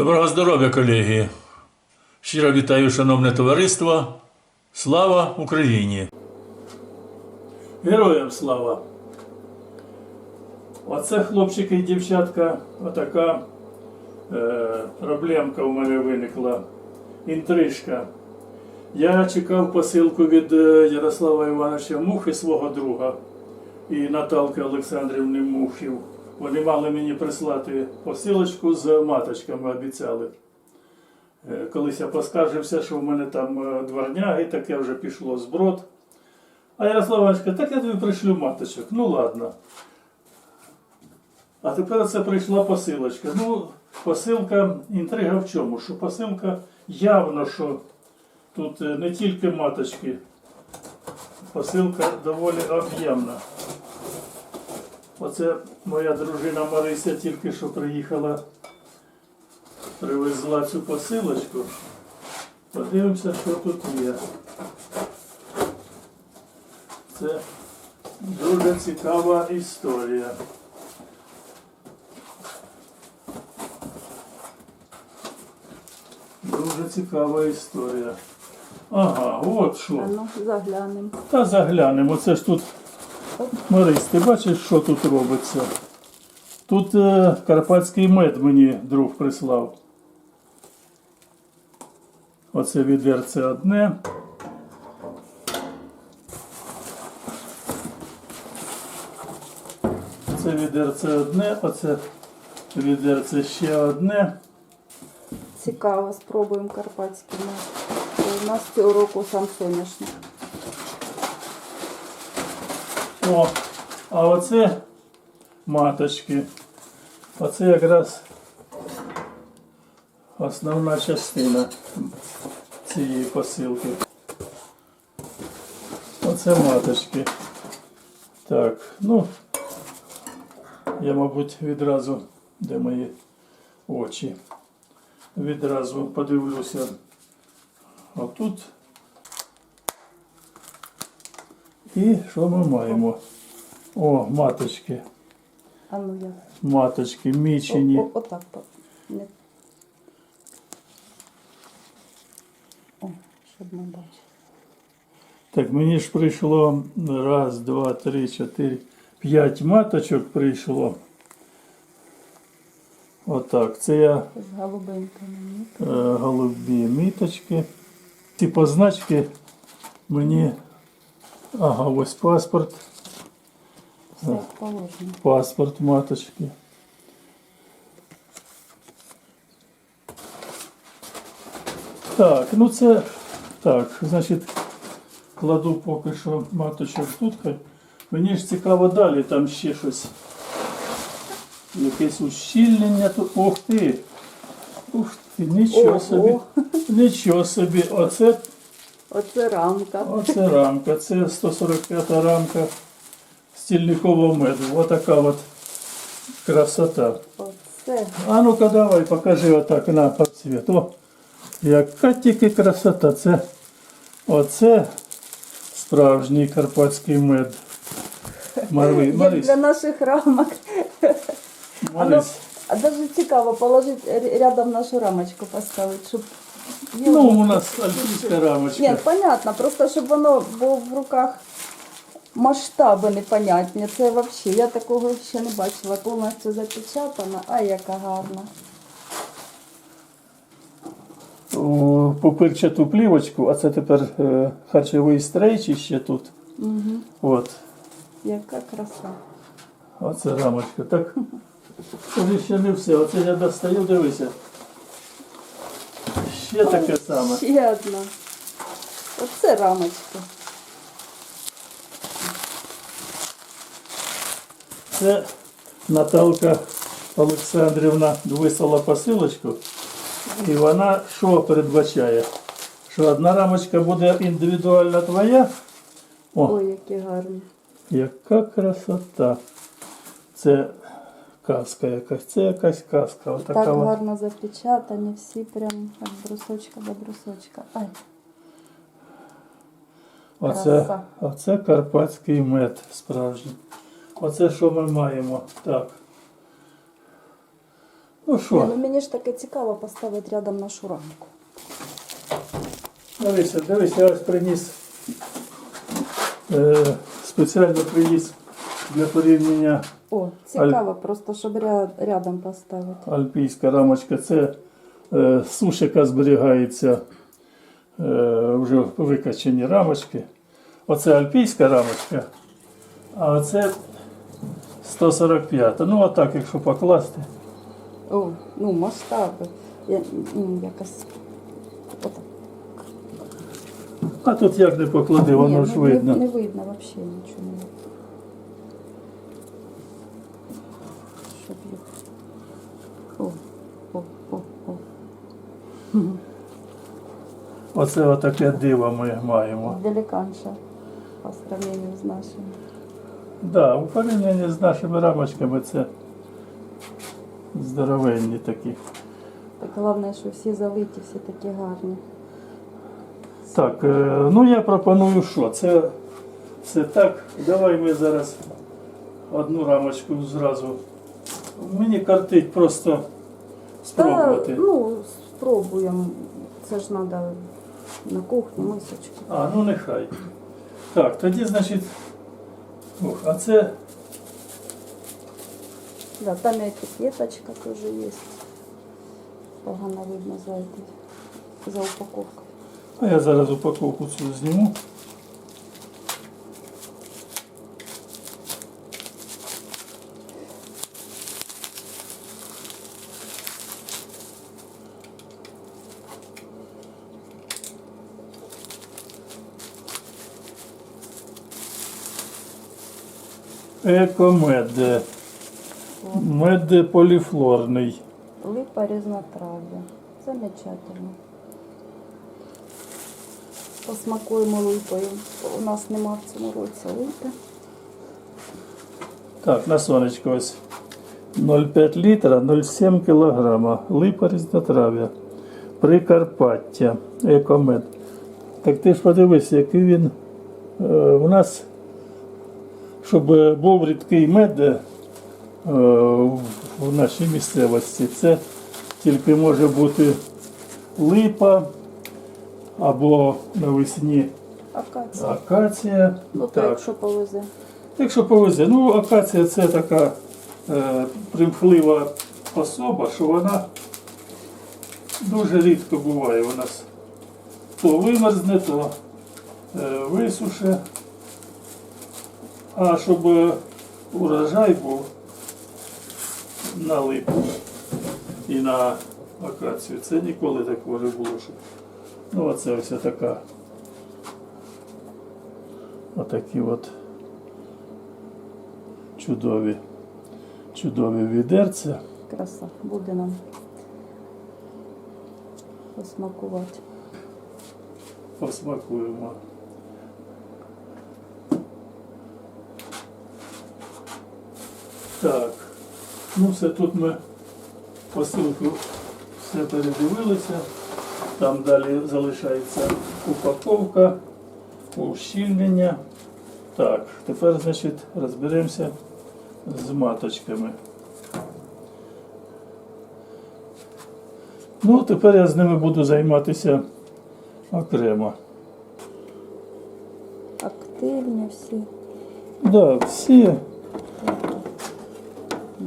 Доброго здоров'я, колеги! Щиро вітаю, шановне товариство. Слава Україні! Героям слава! Оце хлопчики і дівчатка, отака е, проблемка у мене виникла. Інтрижка. Я чекав посилку від е, Ярослава Івановича Мухи, свого друга, і Наталки Олександрівни Мухів. Вони мали мені прислати посилочку з маточками, обіцяли. Е, Колись я поскаржився, що в мене там е, дворняги, таке вже пішло зброд. А Ярослав Іванович каже, так я тобі пришлю маточок. Ну ладно. А тепер це прийшла посилочка. Ну, посилка, інтрига в чому? Що посилка явно, що тут е, не тільки маточки, посилка доволі об'ємна. Оце моя дружина Марися тільки що приїхала, привезла цю посилочку. Подивимося, що тут є. Це дуже цікава історія. Дуже цікава історія. Ага, от що. А ну, заглянемо. Та заглянемо. Це ж тут. Марись, ти бачиш, що тут робиться? Тут е, карпатський мед мені друг прислав. Оце відерце одне. Це відерце одне, оце відерце ще одне. Цікаво, спробуємо карпатський мед. У нас цього року сам соняшник. О, а оце маточки. Оце якраз основна частина цієї посилки. Оце маточки. Так, ну, я, мабуть, відразу, де мої очі, відразу подивлюся. Отут. І що ми маємо? О, маточки. А ну я. Маточки, мічені. О, отак. Не. О, щоб ми бачили. Так, мені ж прийшло раз, два, три, чотири, п'ять маточок прийшло. Отак. Це я З голубинками. ні? е, голубі міточки. Ці позначки мені. Ага, ось паспорт. Все як положено. Паспорт маточки. Так, ну це так, значить, кладу поки що маточок тут. Мені ж цікаво далі, там ще щось. Якесь ущільнення тут. Ух ти! Ух ти, нічого собі. Нічого собі. Оце, Оце рамка. оце рамка. Це 145 рамка стільникового меду. Отака от красота. Оце. А ну-ка давай, покажи отак на по цвіту. О, яка тільки красота. Це оце справжній карпатський мед. Марви, Як Марись, для наших рамок. А, ну, Марись. а даже цікаво положити ря- рядом нашу рамочку поставити, щоб Ну, у нас альпійська рамочка. Ні, понятно, просто щоб воно було в руках масштаби непонятні. Це взагалі, я такого ще не бачила. Повністю запечатана, а яка гарна. О, Пупирчату плівочку, а це тепер е, харчовий стрейч ще тут. Угу. От. Яка краса. Оце рамочка. Так, це ще не все. Оце я достаю, дивися. Ще таке саме. Ще одна. Оце рамочка. Це Наталка Олександрівна вислала посилочку, і вона що передбачає? Що одна рамочка буде індивідуально твоя? О, Ой, які гарні. яка красота. Це казка якась, це якась казка. Отака Так от. гарно запечатані, всі прям від брусочка до брусочка. Ай, Оце, оце карпатський мед справжній. Оце що ми маємо? Так. Ну що, ну мені ж таке цікаво поставити рядом нашу рамку. дивися, дивися, я ось приніс. Е, спеціально приніс для порівняння О, цікаво, просто щоб ря- рядом поставити. альпійська рамочка. Це е, суш, яка зберігається е, вже викачені рамочки. Оце альпійська рамочка, а оце 145. Ну, отак, якщо покласти. О, ну масштаби. Я, м, якось. Отак. А тут як не поклади, воно Ні, ж ну, видно. Не, не видно взагалі нічого. Не. Щоб їх. О, о, о, о. Оце отаке диво ми маємо. Великанша по сравнению з нашими. Да, у порівнянні з нашими рамочками це здоровенні такі. Так головне, що всі залиті, всі такі гарні. Так, е, ну я пропоную що? Це все так. Давай ми зараз одну рамочку зразу. Мені картить просто спробувати. Та, ну, спробуємо. Це ж треба на кухні мисочку. А, ну нехай. Так, тоді, значить. Ох, а це Да, там і етикеточка теж є. Погано видно за, за упаковкою. А я зараз упаковку цю зніму. Екомед. Мед поліфлорний. Липа різнотрав'я. Замечательно. Посмакуємо липою. У нас нема в цьому році липи. Так, на сонечко ось 0,5 літра, 0,7 кілограма. Липа різнотрав'я. Прикарпаття. Екомед. Так ти ж подивись, який він е, у нас, щоб е, був рідкий мед е, в- нашій місцевості, це тільки може бути липа або навесні Акація. акація. Ну, Так. якщо повезе. Якщо повезе, ну акація це така е, примхлива особа, що вона дуже рідко буває у нас. То вимерзне, то е, висуше. А щоб е, урожай був на липу і на акацію, це ніколи такого не було. Щоб... Ну, оце ось така. Отакі от чудові, чудові відерця. Краса. Буде нам посмакувати. Посмакуємо. Так, ну все тут ми посилку все передивилися. Там далі залишається упаковка, ущільнення. Так, тепер, значить, розберемося з маточками. Ну, тепер я з ними буду займатися окремо. Активні всі. Да, всі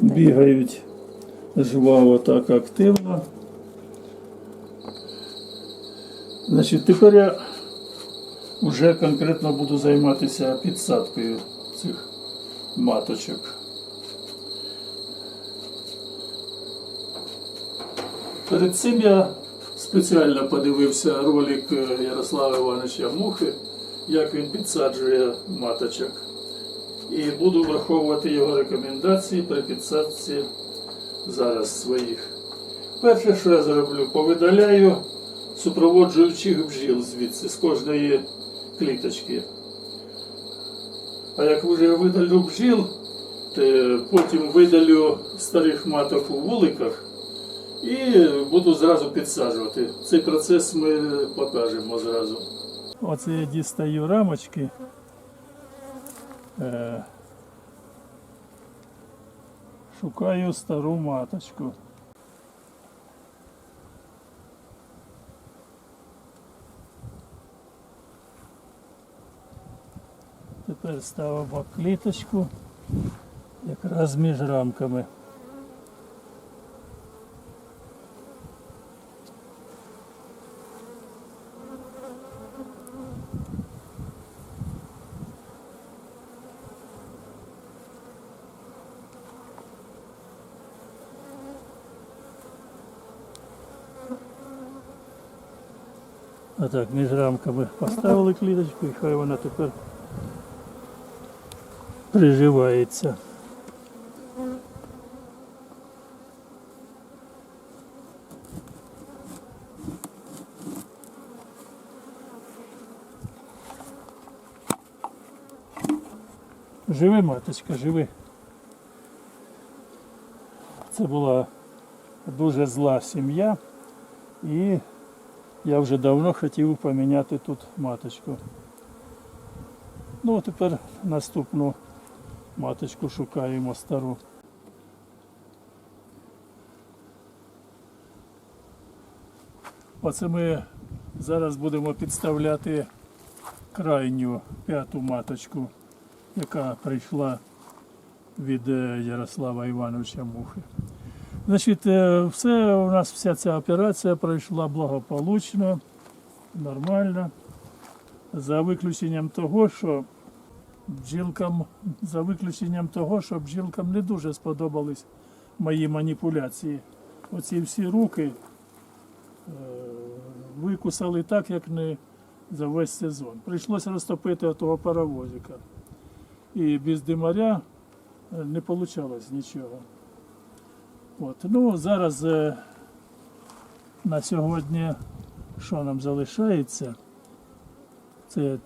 бігають жваво так активно. Значить, тепер я вже конкретно буду займатися підсадкою цих маточок. Перед цим я спеціально подивився ролик е, Ярослава Івановича Мухи, як він підсаджує маточок. І буду враховувати його рекомендації при підсадці зараз своїх. Перше, що я зроблю, повидаляю супроводжуючих бджіл звідси з кожної кліточки. А як вже видалю бджіл, то потім видалю старих маток у вуликах і буду зразу підсаджувати. Цей процес ми покажемо зразу. Оце я дістаю рамочки. Е, шукаю стару маточку. Тепер ставимо кліточку якраз між рамками. А так, між рамками поставили кліточку і хай вона тепер приживається. Живи, маточка, живи. Це була дуже зла сім'я, і я вже давно хотів поміняти тут маточку. Ну, а тепер наступну маточку шукаємо стару. Оце ми зараз будемо підставляти крайню п'яту маточку, яка прийшла від е, Ярослава Івановича Мухи. Значить, е, все у нас вся ця операція пройшла благополучно, нормально. За виключенням того, що бджілкам, за виключенням того, що бджілкам не дуже сподобались мої маніпуляції. Оці всі руки е, викусали так, як не за весь сезон. Прийшлося розтопити того паровозика. І без димаря е, не вийшло нічого. От. Ну, зараз е, на сьогодні що нам залишається? Це я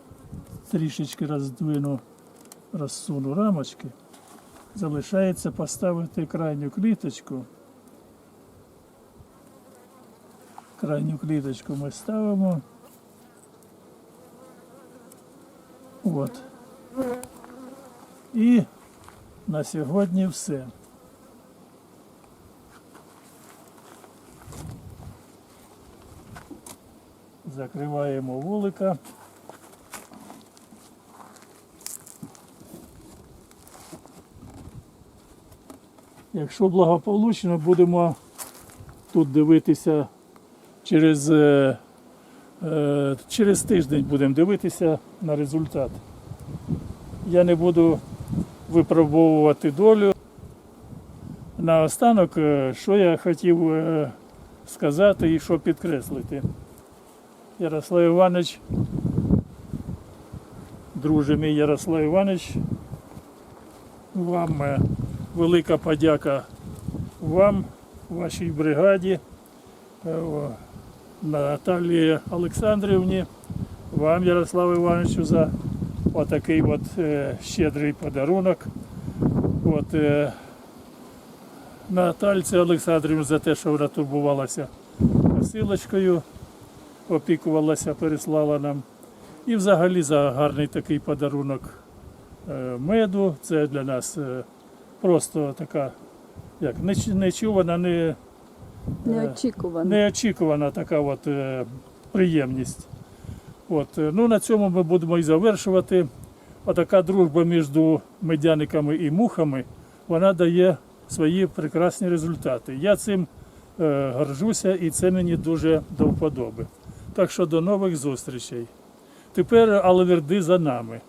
трішечки роздвину, розсуну рамочки. Залишається поставити крайню кліточку. Крайню кліточку ми ставимо. От. І на сьогодні все. Закриваємо вулика. Якщо благополучно, будемо тут дивитися через, е, е, через тиждень будемо дивитися на результат. Я не буду випробовувати долю. Наостанок, е, що я хотів сказати і що підкреслити. Ярослав Іванович, друже мій Ярослав Іванович, вам е, велика подяка вам, вашій бригаді, е, Наталії Олександрівні, вам, Ярославу Івановичу, за отакий от е, щедрий подарунок. От, Натальці Олександрівні за те, що вона турбувалася посилочкою опікувалася, переслала нам. І взагалі за гарний такий подарунок е, меду. Це для нас е, просто така, як нечувана, не, Неочікувано. неочікувана така от, е, приємність. От, е, ну, на цьому ми будемо і завершувати. Отака дружба між медяниками і мухами, вона дає свої прекрасні результати. Я цим е, горжуся і це мені дуже до вподоби. Так що до нових зустрічей. Тепер алаверди за нами.